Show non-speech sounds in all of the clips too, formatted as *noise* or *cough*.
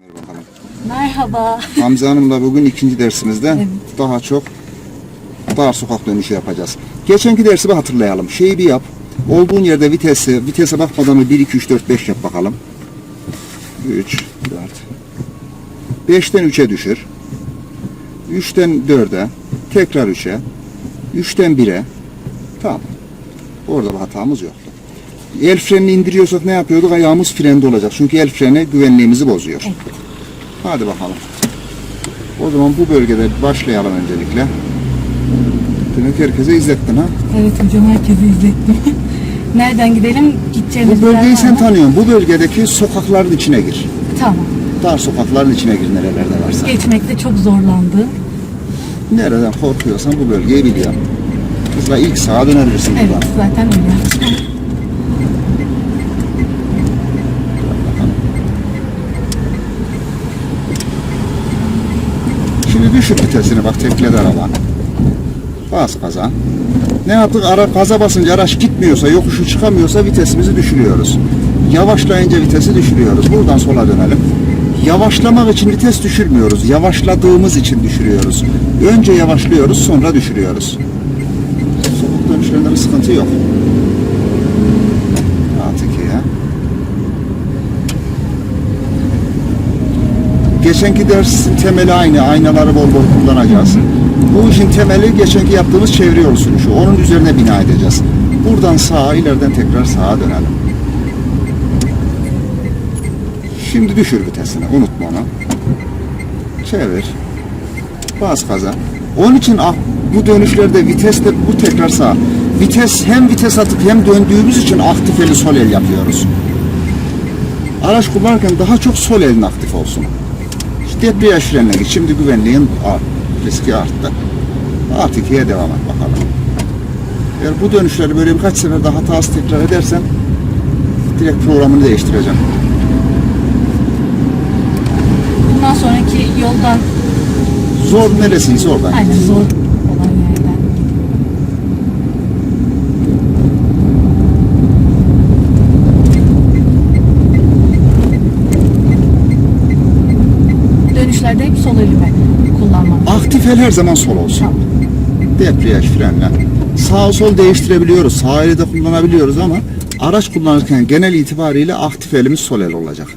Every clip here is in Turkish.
Bakalım. Merhaba. Hamza Hanım'la bugün ikinci dersimizde Evet. daha çok dar sokak dönüşü yapacağız. Geçenki dersi bir hatırlayalım. Şeyi bir yap. Olduğun yerde vitesi, vitese bakmadan bir 1, 2, 3, 4, 5 yap bakalım. 3, 4. 5'ten 3'e düşür. 3'ten 4'e. Tekrar 3'e. 3'ten 1'e. Tamam. Orada bir hatamız yoktu. El frenini indiriyorsak ne yapıyorduk? Ayağımız frende olacak. Çünkü el freni güvenliğimizi bozuyor. Evet. Hadi bakalım. O zaman bu bölgede başlayalım öncelikle. Demek herkese izlettin ha. Evet hocam herkesi izlettim. *laughs* Nereden gidelim? Gideceğimiz Bu bölgeyi sen tanıyorsun. Bu bölgedeki sokakların içine gir. Tamam. Dar sokakların içine gir nerelerde varsa. Geçmekte çok zorlandı. Nereden korkuyorsan bu bölgeyi biliyorsun. Kızla ilk sağa dönebilirsin Evet buradan. zaten öyle Şimdi düşür vitesini bak tekledi araba. Bas gaza. Ne yaptık? Ara, gaza basınca araç gitmiyorsa, yokuşu çıkamıyorsa vitesimizi düşürüyoruz. Yavaşlayınca vitesi düşürüyoruz. Buradan sola dönelim. Yavaşlamak için vites düşürmüyoruz. Yavaşladığımız için düşürüyoruz. Önce yavaşlıyoruz, sonra düşürüyoruz. Sokak dönüşlerinde bir sıkıntı yok. Artık ya. Geçenki dersin temeli aynı. Aynaları bol bol kullanacağız. Bu işin temeli geçenki yaptığımız çevre yolu sürüşü. Onun üzerine bina edeceğiz. Buradan sağa, ileriden tekrar sağa dönelim. Şimdi düşür vitesini. Unutma onu. Çevir. Bas gaza. Onun için ah, bu dönüşlerde vitesle bu tekrar sağ. Vites hem vites atıp hem döndüğümüz için aktif eli sol el yapıyoruz. Araç kullanırken daha çok sol elin aktif olsun. Frenine git. Şimdi güvenliğin riski arttı. Artı ikiye devam et bakalım. Eğer bu dönüşleri böyle birkaç sefer daha hatasız tekrar edersen direkt programını değiştireceğim. Bundan sonraki yoldan Zor neresiyse oradan. aynen zor olan yerden. Dönüşlerde hep sol elimi kullanmam. Aktif el her zaman sol olsun. Tamam. Debriyaj frenle. Sağ sol değiştirebiliyoruz. Sağ eli de kullanabiliyoruz ama araç kullanırken genel itibariyle aktif elimiz sol el olacak.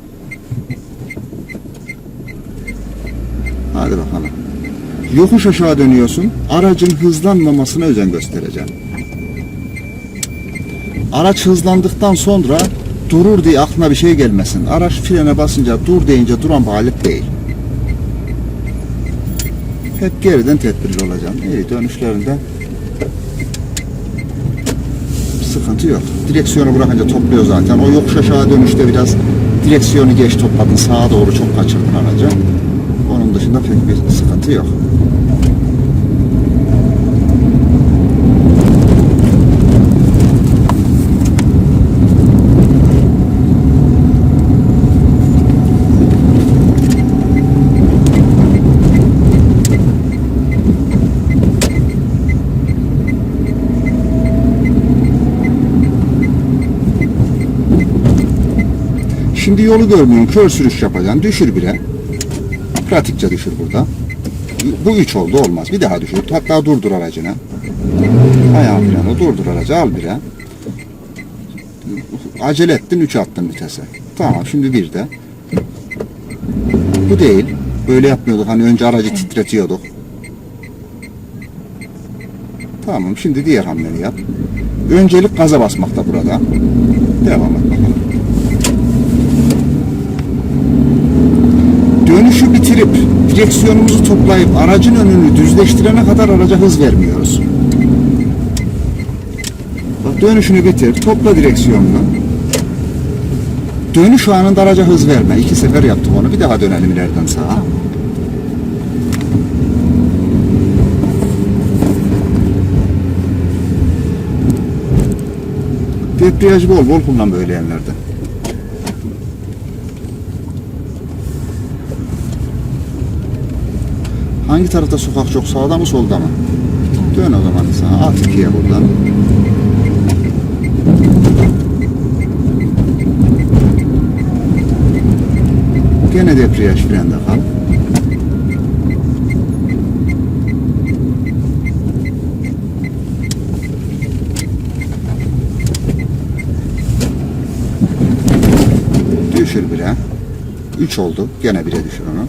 Hadi bakalım. Yokuş aşağı dönüyorsun. Aracın hızlanmamasına özen göstereceğim. Araç hızlandıktan sonra durur diye aklına bir şey gelmesin. Araç frene basınca dur deyince duran bir alet değil. Hep geriden tedbirli olacağım. İyi dönüşlerinde sıkıntı yok. Direksiyonu bırakınca topluyor zaten. O yokuş aşağı dönüşte biraz direksiyonu geç topladın. Sağa doğru çok kaçırdın aracı. Onun dışında pek bir sıkıntı yok. Şimdi yolu görmüyorsun. Kör sürüş yapacaksın. Düşür bire. Pratikçe düşür burada. Bu üç oldu olmaz. Bir daha düşür. Hatta durdur aracını. Ayağın freni durdur aracı al bire. Acele ettin üç attın vitese. Tamam şimdi bir de. Bu değil. Böyle yapmıyorduk. Hani önce aracı titretiyorduk. Tamam şimdi diğer hamleni yap. Öncelik gaza basmakta burada. Devam et bakalım. Dönüşü bitirip direksiyonumuzu toplayıp aracın önünü düzleştirene kadar araca hız vermiyoruz. Bak dönüşünü bitir, topla direksiyonunu. Dönüş anında araca hız verme. İki sefer yaptık onu. Bir daha dönelim ileriden sağa. Debriyajı bol bol kullan böyle yerlerde. Hangi tarafta sokak çok sağda mı solda mı? Dön o zaman sağa. At ikiye buradan. Gene debriyaj frende kal. Düşür bire. 3 oldu. Gene bire düşür onu.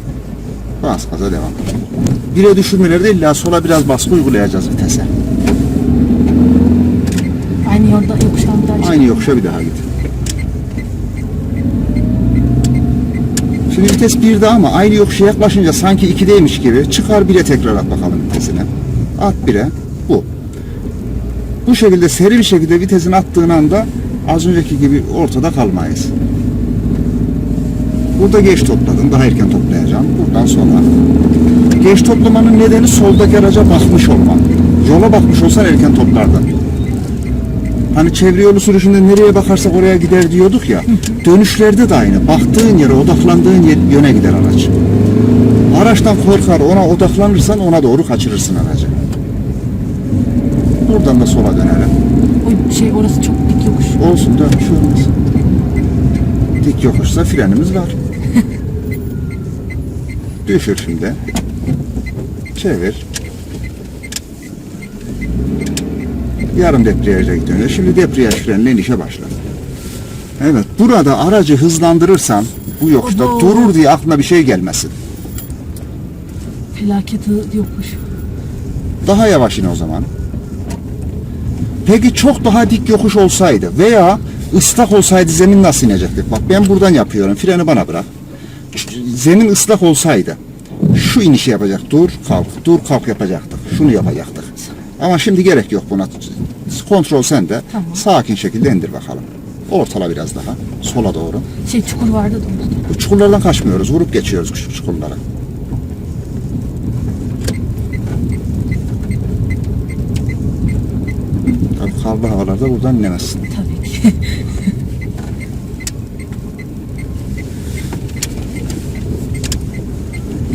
Bas devam. Bire düşürmelerde illa sola biraz baskı uygulayacağız vitese. Aynı yolda yokuştan bir daha Aynı yokuşa bir daha git. Şimdi vites 1'de ama aynı yokuşa yaklaşınca sanki 2'deymiş gibi çıkar 1'e tekrar at bakalım vitesine. At 1'e. Bu. Bu şekilde seri bir şekilde vitesini attığın anda az önceki gibi ortada kalmayız. Burada geç topladın. Daha erken toplayacağım. Buradan sonra. Geç toplamanın nedeni soldaki araca bakmış olman. Yola bakmış olsan erken toplardın. Hani çevre yolu sürüşünde nereye bakarsak oraya gider diyorduk ya. Dönüşlerde de aynı. Baktığın yere, odaklandığın yöne gider araç. Araçtan korkar, ona odaklanırsan ona doğru kaçırırsın aracı. Buradan da sola dönelim. O şey orası çok dik yokuş. Olsun da bir şey olmaz. Dik yokuşsa frenimiz var. *laughs* Düşür şimdi. Çevir. Yarım debriyaja dönüyor. Şimdi debriyaj frenle inişe başla. Evet. Burada aracı hızlandırırsan bu yokuşta Oho. durur diye aklına bir şey gelmesin. Felaket hı- yokuş. Daha yavaş in o zaman. Peki çok daha dik yokuş olsaydı veya ıslak olsaydı zemin nasıl inecektik? Bak ben buradan yapıyorum. Freni bana bırak. Zemin ıslak olsaydı şu inişi yapacak. Dur kalk. Dur kalk yapacaktık. Şunu yapacaktık. Ama şimdi gerek yok buna. Kontrol sende. Tamam. Sakin şekilde indir bakalım. Ortala biraz daha. Sola doğru. Şey çukur vardı da unuttum. Bu çukurlardan kaçmıyoruz. Vurup geçiyoruz küçük çukurlara. Tabii karlı havalarda buradan inemezsin. Tabii ki. *laughs*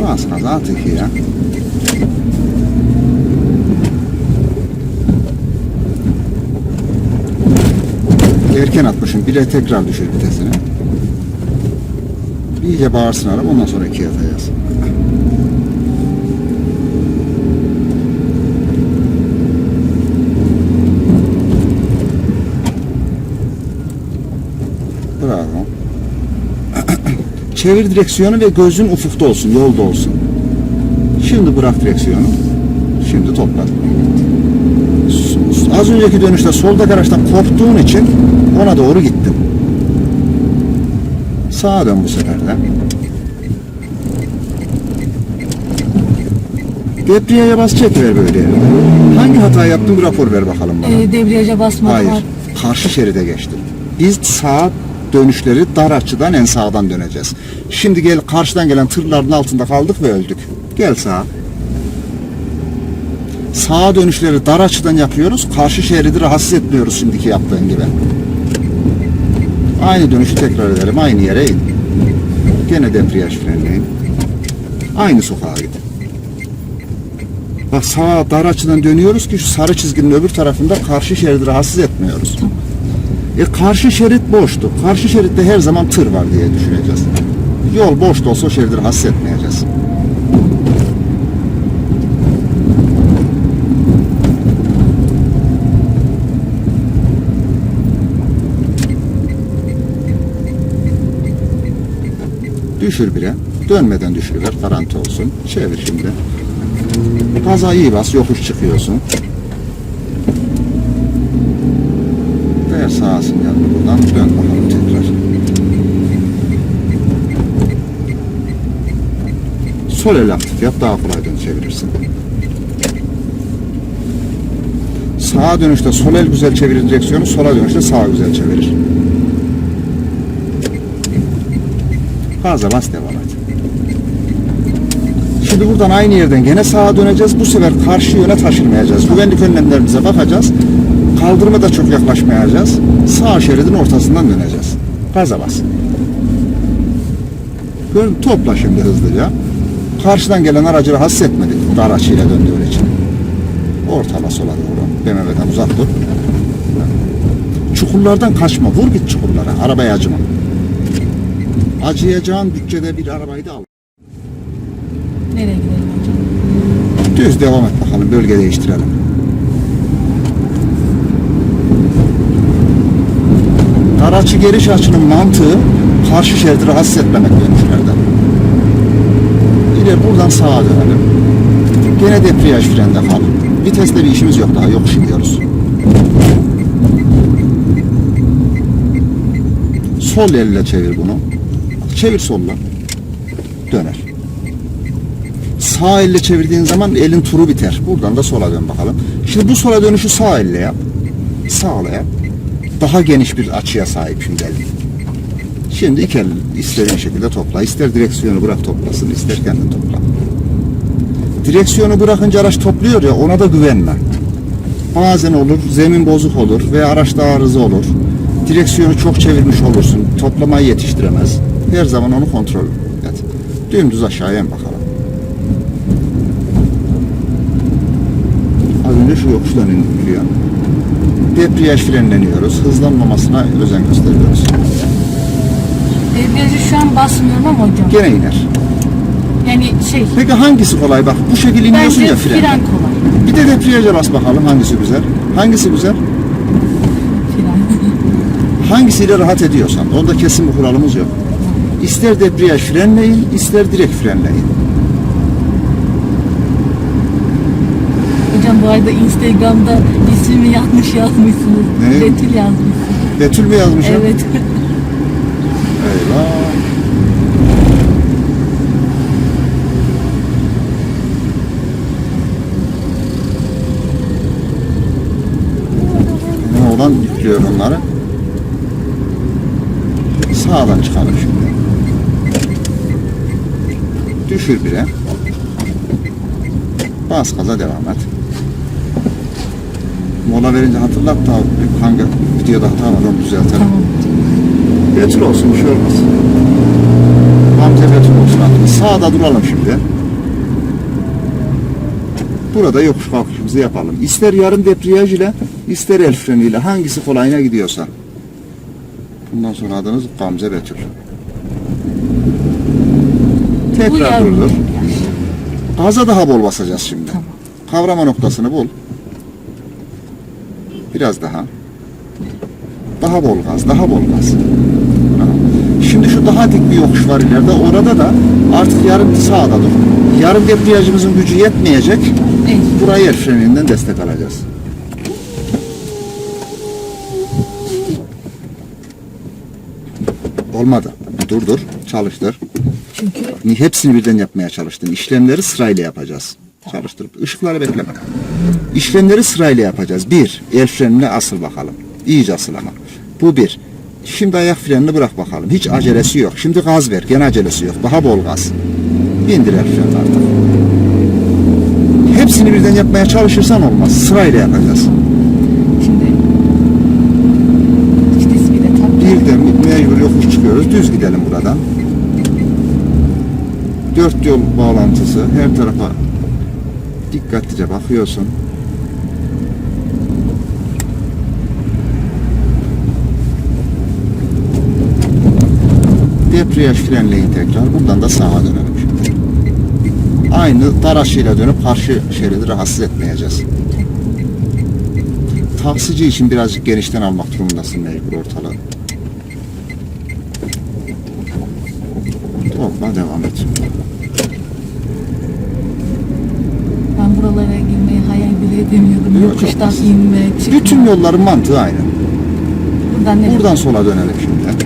Gaza at iki ya. Erken atmışım. Bire tekrar düşür vitesini. İyice bağırsın araba ondan sonra ikiye atacağız. Bravo. Çevir direksiyonu ve gözün ufukta olsun, yolda olsun. Şimdi bırak direksiyonu. Şimdi topla. Az önceki dönüşte soldaki araçtan korktuğun için ona doğru gittin. Sağa dön bu sefer de. Debriyaja bas çekiver böyle. Hangi hata yaptın bir rapor ver bakalım bana. Ee, debriyaja basmadı Hayır. Karşı şeride geçtim. Biz sağ dönüşleri dar açıdan en sağdan döneceğiz. Şimdi gel karşıdan gelen tırların altında kaldık ve öldük. Gel sağa. Sağa dönüşleri dar açıdan yapıyoruz. Karşı şeridi rahatsız etmiyoruz şimdiki yaptığın gibi. Aynı dönüşü tekrar edelim. Aynı yere in. Gene debriyaj frenleyin. Aynı sokağa git. Bak sağa dar açıdan dönüyoruz ki şu sarı çizginin öbür tarafında karşı şeridi rahatsız etmiyoruz. E karşı şerit boştu. Karşı şeritte her zaman tır var diye düşüneceğiz. Yol boş da olsa o şeridi rahatsız etmeyeceğiz. Düşür bire. Dönmeden düşürüver. Garanti olsun. Çevir şimdi. Gaza iyi bas. Yokuş çıkıyorsun. Sağa sinyal buradan. Dön bakalım tekrar. Sol el aktif yap. Daha kolay dön çevirirsin. Sağa dönüşte sol el güzel çevirir direksiyonu. Sola dönüşte sağa güzel çevirir. Gaza bas devam et. Şimdi buradan aynı yerden gene sağa döneceğiz. Bu sefer karşı yöne taşınmayacağız. Güvenlik önlemlerimize bakacağız. Kaldırıma da çok yaklaşmayacağız. Sağ şeridin ortasından döneceğiz. Gaza bas. Gör, topla şimdi hızlıca. Karşıdan gelen aracı rahatsız etmedik. Dar açıyla döndüğün için. Ortala sola doğru. BMW'den uzak dur. Çukurlardan kaçma. Vur git çukurlara. Arabaya acıma. Acıyacağın bütçede bir arabayı da al. Nereye gidelim hocam? Düz devam et bakalım. Bölge değiştirelim. Dar açı geniş açının mantığı karşı şeridi rahatsız etmemek dönüşlerden. İleri buradan sağa dönelim. Gene debriyaj frende kal. Viteste bir işimiz yok daha. Yokuş iniyoruz. Sol elle çevir bunu. Çevir solla. Döner. Sağ elle çevirdiğin zaman elin turu biter. Buradan da sola dön bakalım. Şimdi bu sola dönüşü sağ elle yap. Sağla yap. Daha geniş bir açıya sahip şimdi elin. Şimdi iki el istediğin şekilde topla. İster direksiyonu bırak toplasın, ister kendin topla. Direksiyonu bırakınca araç topluyor ya ona da güvenme. Bazen olur, zemin bozuk olur veya araçta arıza olur. Direksiyonu çok çevirmiş olursun, toplamayı yetiştiremez. Her zaman onu kontrol et. Dümdüz aşağıya in bakalım. Az önce şu yokuştan indik Hülya. Debriyaj frenleniyoruz. Hızlanmamasına özen gösteriyoruz. Debriyajı şu an basmıyorum ama hocam. Gene iner. Yani şey, Peki hangisi kolay? Bak bu şekilde iniyorsun bence ya fren. fren kolay. Bir de debriyaja bas bakalım hangisi güzel. Hangisi güzel? Fren. *laughs* Hangisiyle rahat ediyorsan. Onda kesin bir kuralımız yok. İster debriyaj frenleyin, ister direkt frenleyin. hocam bu arada Instagram'da ismimi yanlış yazmışsınız. Ne? Betül yazmışsınız. Betül mü yazmışım? Evet. Eyvah. Ne olan yüklüyor onları. Sağdan çıkalım şimdi. Düşür bire. Bas gaza devam et. Mola verince hatırlat da hangi videoda hata var onu düzeltelim. tamam. Betül olsun bir şey olmaz. Gamze Betül olsun adımız. Sağda duralım şimdi. Burada yokuş kalkışımızı yapalım. İster yarım debriyaj ile ister el freniyle hangisi kolayına gidiyorsa. Bundan sonra adınız Gamze Betül. Tekrar durdur. Gaza daha bol basacağız şimdi. Tamam. Kavrama noktasını bul. Biraz daha. Daha bol gaz, daha bol gaz. Şimdi şu daha dik bir yokuş var ileride. Orada da artık yarım sağda dur. Yarım debriyajımızın gücü yetmeyecek. Evet. Burayı el freninden destek alacağız. Olmadı. Dur dur. Çalıştır. Çünkü Ni- Hepsini birden yapmaya çalıştın. İşlemleri sırayla yapacağız. Çalıştırıp ışıkları bekleme. İşlemleri sırayla yapacağız. Bir, el frenine asıl bakalım. İyice asıl ama. Bu bir. Şimdi ayak frenini bırak bakalım. Hiç acelesi yok. Şimdi gaz ver. Gene acelesi yok. Daha bol gaz. İndir el frenini artık. Hepsini birden yapmaya çalışırsan olmaz. Sırayla yapacağız. Birden mecbur yokuş çıkıyoruz. Düz gidelim buradan. Dört yol bağlantısı. Her tarafa dikkatlice bakıyorsun. Debriyaj frenleyin tekrar. Buradan da sağa dönelim şimdi. Aynı dar açıyla dönüp karşı şeridi rahatsız etmeyeceğiz. Taksici için birazcık genişten almak durumundasın mecbur ortalığı. Topla devam et. Ben buralara girmeyi hayal bile edemiyordum. Yok, Yokuştan çok inme, çıkma. Bütün yolların mantığı aynı. Buradan nereye? Buradan sola dönelim şimdi.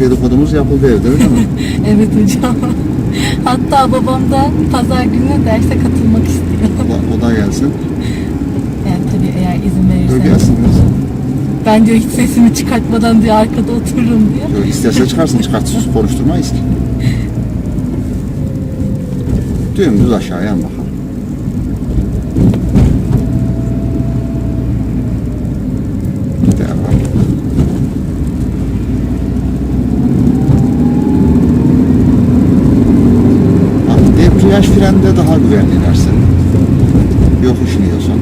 Dedikodumuz yapıldı evde öyle mi? *laughs* Evet hocam. Hatta babam da pazar günü derse katılmak istiyor. O da, o da gelsin. Yani tabii eğer izin Dur verirseniz. gelsin. Ben diyor hiç sesimi çıkartmadan diyor arkada otururum diyor. Yok, isterse çıkarsın çıkart sus *laughs* konuşturmayız ki. Dümdüz aşağıya in bakalım. Devam. Frende daha güvenli inersin. Yokuş iniyorsun.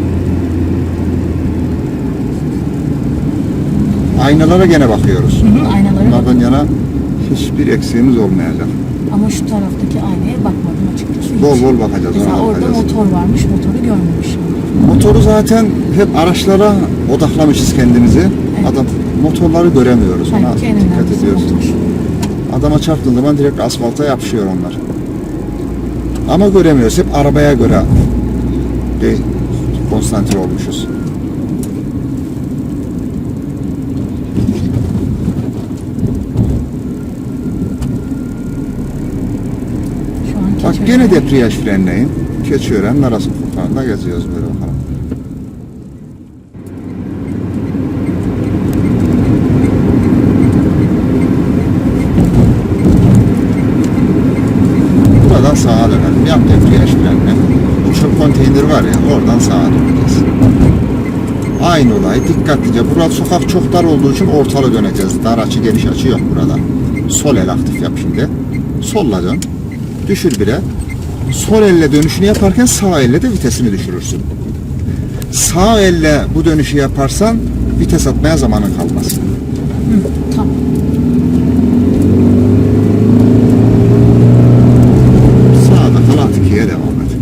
Aynalara gene bakıyoruz. Hı hı, aynalara. Bunlardan yana hiçbir eksiğimiz olmayacak. Ama şu taraftaki aynaya bakmadım açıkçası. hiç. Bol bol bakacağız, Mesela orada bakacağız. motor varmış, motoru görmemişim. Motoru zaten hep araçlara odaklamışız kendimizi. Adam motorları göremiyoruz. Ona dikkat ediyoruz. motor. Adama çarptığın zaman direkt asfalta yapışıyor onlar. Ama göremiyoruz. Hep arabaya göre de konsantre olmuşuz. Bak gene debriyaj frenleyin. Keçiören Narası sokağında geziyoruz böyle bakalım. Buradan sağa dönelim. Yap debriyaj frenle. Bu çöp konteyner var ya oradan sağa döneceğiz. Olay dikkatlice. Burada sokak çok dar olduğu için ortalı döneceğiz. Dar açı geniş açı yok burada. Sol el aktif yap şimdi. Solla dön. Düşür bire. Sol elle dönüşünü yaparken sağ elle de vitesini düşürürsün. Sağ elle bu dönüşü yaparsan vites atmaya zamanın kalmaz. Hı, tamam. Sağda kal at ikiye devam et.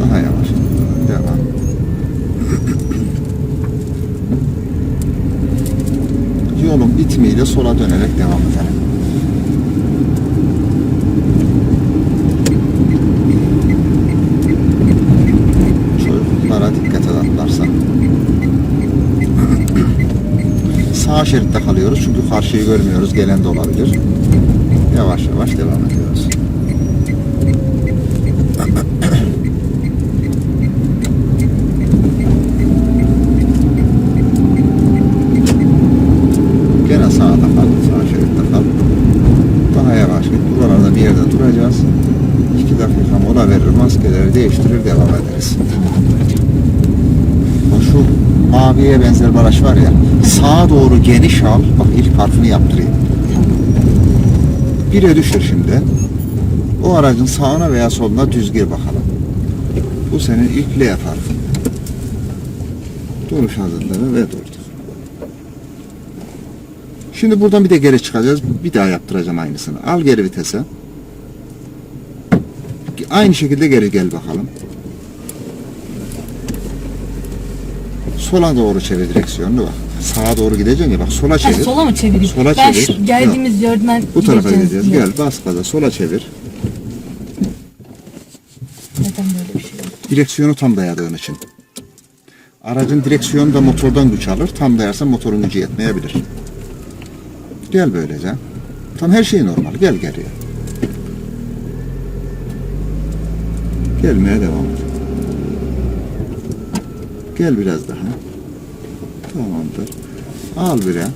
Daha yavaş. Devam. Yolun bitimiyle sola dönerek devam edelim. Çocuklara dikkat et atlarsan. Sağ şeritte kalıyoruz çünkü karşıyı görmüyoruz. Gelen de olabilir. Yavaş yavaş devam ediyoruz. Gene sağda kal, sağ şeritte kal. Daha yavaş git. Buralarda bir yerde duracağız. İki dakika mola verir, maskeleri değiştirir, devam ederiz. Bak şu maviye benzer bir araç var ya, sağa doğru geniş al, bak ilk harfini yaptırayım. Bire düşür şimdi. O aracın sağına veya soluna düz gir bakalım. Bu senin ilk L harfin. Duruş hazırlığı ve durduk. Şimdi buradan bir de geri çıkacağız. Bir daha yaptıracağım aynısını. Al geri vitese. Aynı şekilde geri gel bakalım. Sola doğru çevir direksiyonunu bak. Sağa doğru gideceksin ya bak sola Ha, çevir. sola mı çevireyim? Sola ben çevir. şu geldiğimiz yerden Bu tarafa gideceğiz. Gel bas gaza sola çevir. Neden böyle bir şey? Direksiyonu tam dayadığın için. Aracın direksiyonu da motordan güç alır. Tam dayarsan motorun gücü yetmeyebilir. Gel böylece. Tam her şey normal. Gel geriye. Gelmeye devam et. Gel biraz daha. Tamamdır. Al bire.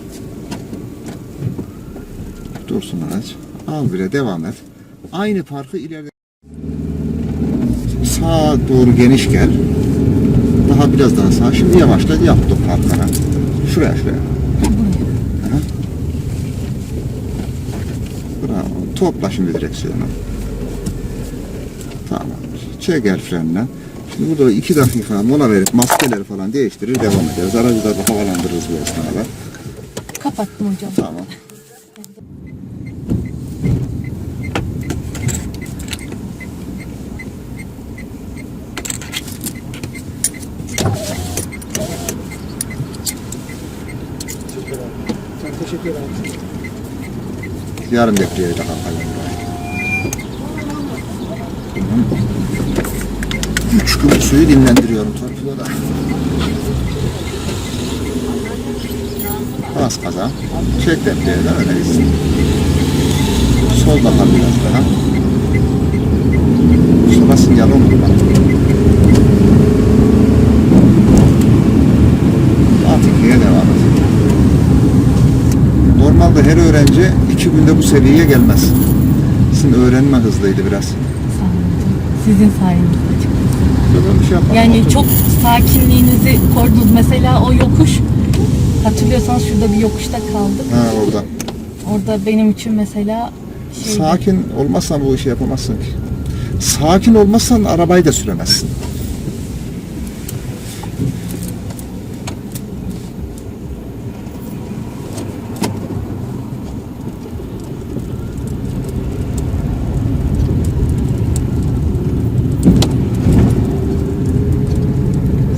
Dursun araç. Al bire devam et. Aynı parkı ileride sağa doğru geniş gel. Daha biraz daha sağ. Şimdi yavaşla yaptım parklara. Şuraya şuraya. Aha. Bravo. Topla şimdi direksiyonu. Tamam. Çek el frenle. Şimdi burada da 2 dakika mola verip maskeleri falan değiştirir devam ederiz. Aracıları da havalandırırız bu esnada. Kapattım hocam. Tamam. Teşekkür ederim. Yarın bekleyeceğim. Tamam. 3 gün suyu dinlendiriyorum torpidoda. Az kaza. Çek defteye de öyle. Sol daha biraz daha. Sola sinyal olmadı bana. Atikliğe devam et. Normalde her öğrenci iki günde bu seviyeye gelmez. Sizin öğrenme hızlıydı biraz. Sizin sayenizde çıktı. Şey. Yani çok sakinliğinizi korudunuz. Mesela o yokuş hatırlıyorsanız şurada bir yokuşta kaldık. Ha orada. Orada benim için mesela şey Sakin olmazsan bu işi yapamazsın ki. Sakin olmazsan arabayı da süremezsin.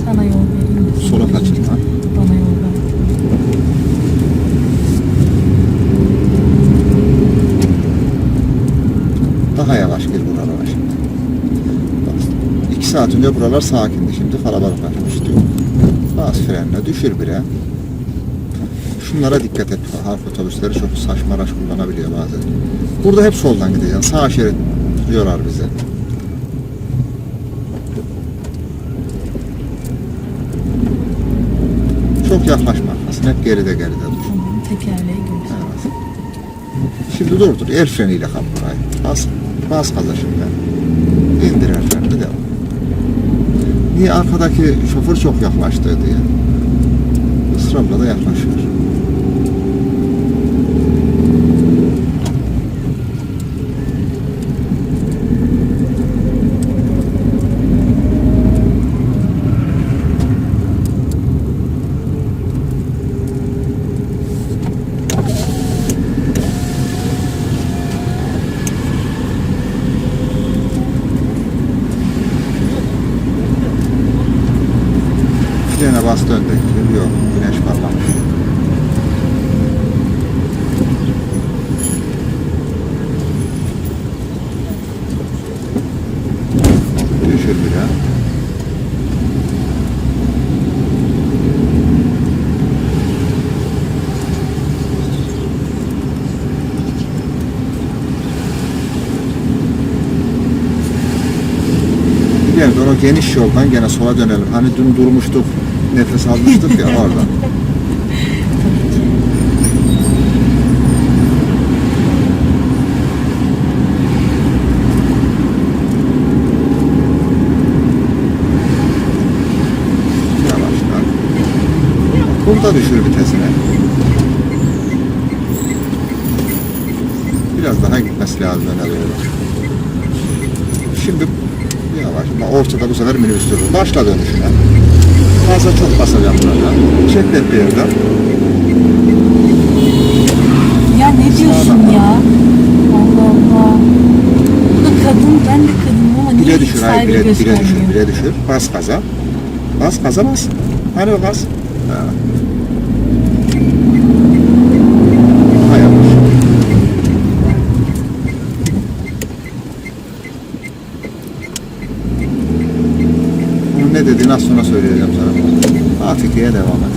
sana yol vereyim mi? Sola kaçırma. Bana yol ver. Daha yavaş gir buralara şimdi. Bak, iki saat önce buralar sakindi. Şimdi kalabalıklaşmış diyor. Bas frenle düşür bire. Şunlara dikkat et. Halk otobüsleri çok saçma araç kullanabiliyor bazen. Burada hep soldan gideceksin. Sağ şerit diyorlar bize. Çok yaklaşma arkasına. Hep geride geride dur. Tekerleği. Evet. Şimdi dur dur. El freniyle kal burayı. Bas, bas gaza şimdi. İndir el devam. Niye arkadaki şoför çok yaklaştı diye. Israrla da yaklaşıyor. Frene bas döndük. Yok. Güneş parlamış. Düşür bir daha. Gidelim de o geniş yoldan gene sola dönelim. Hani dün durmuştuk, nefes almıştık ya orada. Yavaşlar. Burada düşür vitesini. Biraz daha gitmesi lazım öne. Şimdi ortada bu sefer minibüs durur. Başla dönüşüne. Fazla çok basacağım burada. Çek bir yerden. Ya ne diyorsun ya? Allah Allah. Bu da kadın, ben de kadınım ama niye Bire hiç düşür, hayır saygı bire, bire düşür, göstermiyor? bire düşür. Bas gaza. Bas gaza bas. Hani gaz? Ha. Daha yavaş. Bunun ne dediğini az sonra söyleyeceğim sana. Afikiye devam et.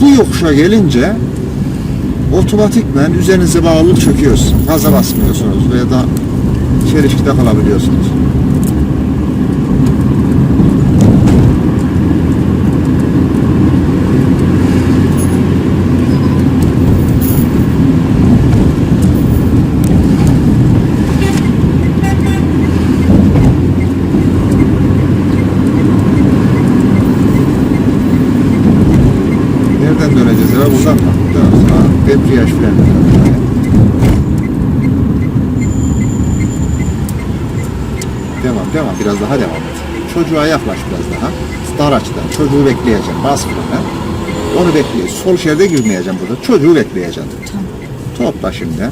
Bu yokuşa gelince otomatikmen üzerinize bağlılık çöküyorsun. Gaza basmıyorsunuz veya da çelişkide kalabiliyorsunuz. Nereden döneceğiz? Ya buradan mı? Dön. Sağ. Debriyaj fren. Devam, devam. Biraz daha devam et. Çocuğa yaklaş biraz daha. Dar açıdan. Çocuğu bekleyeceğim. Bas frene. Onu bekliyor. Sol şeride girmeyeceğim burada. Çocuğu bekleyeceğim. Tamam. Topla şimdi.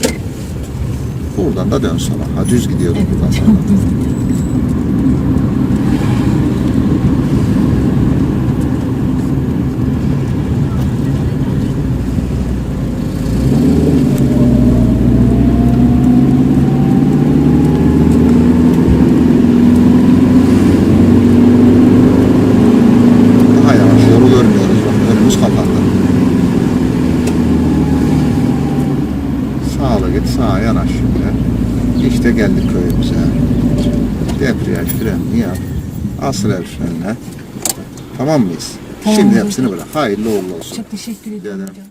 Buradan da dön sola. Ha düz gidiyordum buradan sonra. çok güzel. Daha yavaş. Yolu görmüyoruz. Bak önümüz kapandı. Sağla git. Sağa yanaş şimdi. İşte geldik köyümüze. Debriyaj frenini yap. Asıl el frenine. Tamam mıyız? Tamam. Şimdi hepsini bırak. Hayırlı uğurlu olsun. Çok teşekkür ederim.